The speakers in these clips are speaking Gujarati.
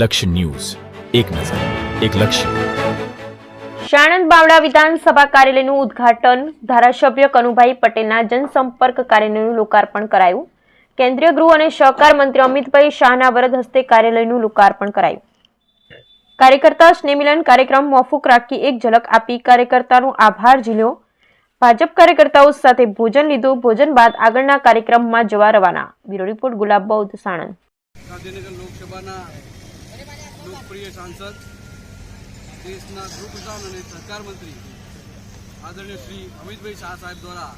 લક્ષ્ય ન્યૂઝ. એક નજર એક લક્ષ્ય. સાણંદ બાવડા વિધાનસભા કાર્યાલયનું ઉદ્ઘાટન ધારાસભ્ય કનુભાઈ પટેલના જનસંપર્ક કાર્યાલયનું લોકાર્પણ કરાયું. કેન્દ્રીય ગૃહ અને સહકાર મંત્રી અમિતભાઈ શાહના વરદ હસ્તે કાર્યાલયનું લોકાર્પણ કરાયું. કાર્યકર્તા સ્નેહમિલન કાર્યક્રમ મોફુક રાખી એક ઝલક આપી કાર્યકર્તાનો આભાર ઝીલ્યો. ભાજપ કાર્યકર્તાઓ સાથે ભોજન લીધું ભોજન બાદ આગળના કાર્યક્રમમાં જવા રવાના. બ્યુરો રિપોર્ટ ગુલાબ બૌદ્ધ સાણંદ. ગાંધીનગર લોકસભાના લોકપ્રિય સાંસદ, દેશના ગૃહપ્રધાન અને સહકાર મંત્રી આદરણીય શ્રી અમિતભાઈ શાહ સાહેબ દ્વારા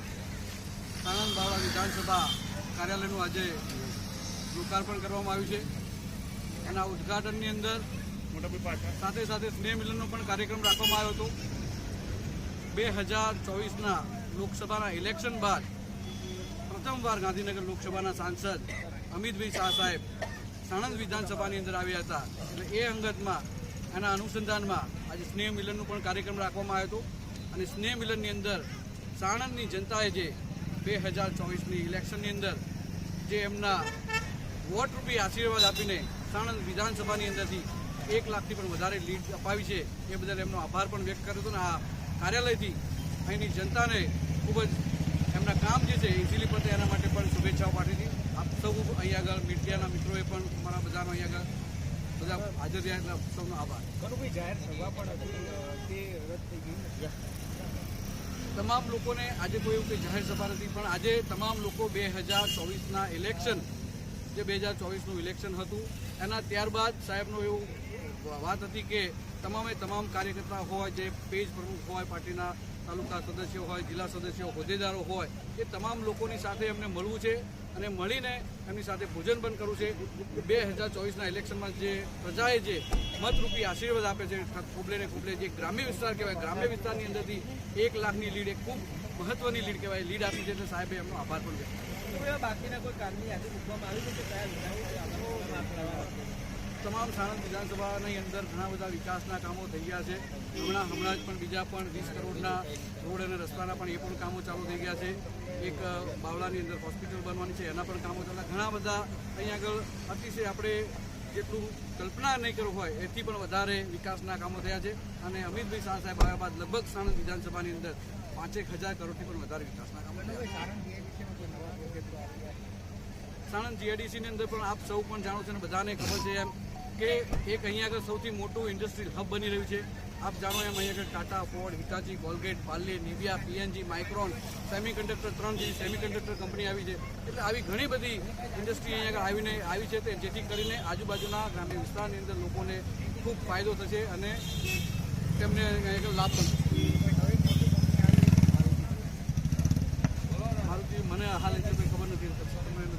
સાણંદ બાવળા વિધાનસભા કાર્યાલયનું આજે લોકાર્પણ કરવામાં આવ્યું છે. એના ઉદ્ઘાટનની અંદર સાથે સાથે સ્નેહ મિલનનો પણ કાર્યક્રમ રાખવામાં આવ્યો હતો. બે હજાર ચોવીસના લોકસભાના ઇલેક્શન બાદ પ્રથમવાર ગાંધીનગર લોકસભાના સાંસદ અમિતભાઈ શાહ સાહેબ સાણંદ વિધાનસભાની અંદર આવ્યા હતા. એટલે એ અંગતમાં, એના અનુસંધાનમાં આજે સ્નેહ મિલનનો પણ કાર્યક્રમ રાખવામાં આવ્યો હતો. અને સ્નેહ મિલનની અંદર સાણંદની જનતાએ જે બે હજાર ચોવીસની ઇલેક્શનની અંદર જે એમના વોટ રૂપી આશીર્વાદ આપીને સાણંદ વિધાનસભાની અંદરથી એક લાખથી પણ વધારે લીડ અપાવી છે, એ બદલ એમનો આભાર પણ વ્યક્ત કર્યો હતો અને આ કાર્યાલયથી અહીંની જનતાને ખૂબ જ એમના કામ જે છે ઇઝીલી પતે એના માટે પણ શુભેચ્છાઓ પાઠવી હતી. આપ સૌ અહીંયા આગળ મીડિયાના મિત્રોએ પણ મારા બધાનો અહીંયા આગળ બધા હાજર રહ્યા એટલે સૌનો આભાર. કનુભાઈ જાહેર સભા પણ હતી તે રદ થઈ ગઈ. તમામ લોકોને આજે કોઈ એવું કંઈ જાહેર સભા નથી પણ આજે તમામ લોકો બે હજાર ચોવીસના ઇલેક્શન જે બે હજાર ચોવીસનું ઇલેક્શન હતું એના ત્યારબાદ સાહેબનો એવું વાત હતી કે તમામે તમામ કાર્યકર્તા હોય જે પેજ પ્રમુખ હોય પાર્ટીના તાલુકા સદસ્યો હોય જિલ્લા સદસ્યો હોદ્દેદારો હોય એ તમામ લોકોની સાથે એમને મળવું છે. અને મળીને એમની સાથે ભોજન પણ કરવું છે. બે હજાર ચોવીસના ઇલેક્શનમાં જે પ્રજાએ જે મતરૂપી આશીર્વાદ આપે છે ખોબલે ને ખોબલે જે ગ્રામ્ય વિસ્તાર કહેવાય, ગ્રામ્ય વિસ્તારની અંદરથી એક લાખની લીડ એ ખૂબ મહત્વની લીડ કહેવાય, લીડ આપી છે એટલે સાહેબે એમનો આભાર પણ વ્યક્ત. બાકીના કોઈ કામની યાદી મૂકવામાં આવી છે કે કયા તમામ સાણંદ વિધાનસભાની અંદર ઘણા બધા વિકાસના કામો થઈ ગયા છે. હમણાં હમણાં જ પણ બીજા પણ વીસ કરોડના રોડ અને રસ્તાના પણ એ પણ કામો ચાલુ થઈ ગયા છે. એક બાવળાની અંદર હોસ્પિટલ બનવાની છે, એના પણ કામો ચાલતા ઘણા બધા અહીંયા આગળ અતિશય આપણે જેટલું કલ્પના નહીં કરવું હોય, એથી પણ વધારે વિકાસના કામો થયા છે. અને અમિતભાઈ શાહ સાહેબ આવ્યા બાદ લગભગ સાણંદ વિધાનસભાની અંદર પાંચેક હજાર કરોડથી પણ વધારે વિકાસના કામો થયા સાણંદ જીઆઈડીસીની અંદર પણ આપ સૌ પણ જાણો છો અને બધાને ખબર છે એમ કે એક અહીંયા આગળ સૌથી મોટું ઇન્ડસ્ટ્રીયલ હબ બની રહ્યું છે. આપ જાણો એમ અહીંયા આગળ Tata, Ford, Hitachi, Colgate, Parle, Nivea P N G Micron, semiconductor ત્રણ જેવી સેમિકન્ડક્ટર કંપની આવી છે. એટલે આવી ઘણી બધી ઇન્ડસ્ટ્રી અહીંયા આગળ આવીને આવી છે તે જેથી કરીને આજુબાજુના ગ્રામ્ય વિસ્તારની અંદર લોકોને ખૂબ ફાયદો થશે અને તેમને અહીંયા આગળ લાભ પણ મારુતિ, મને હાલ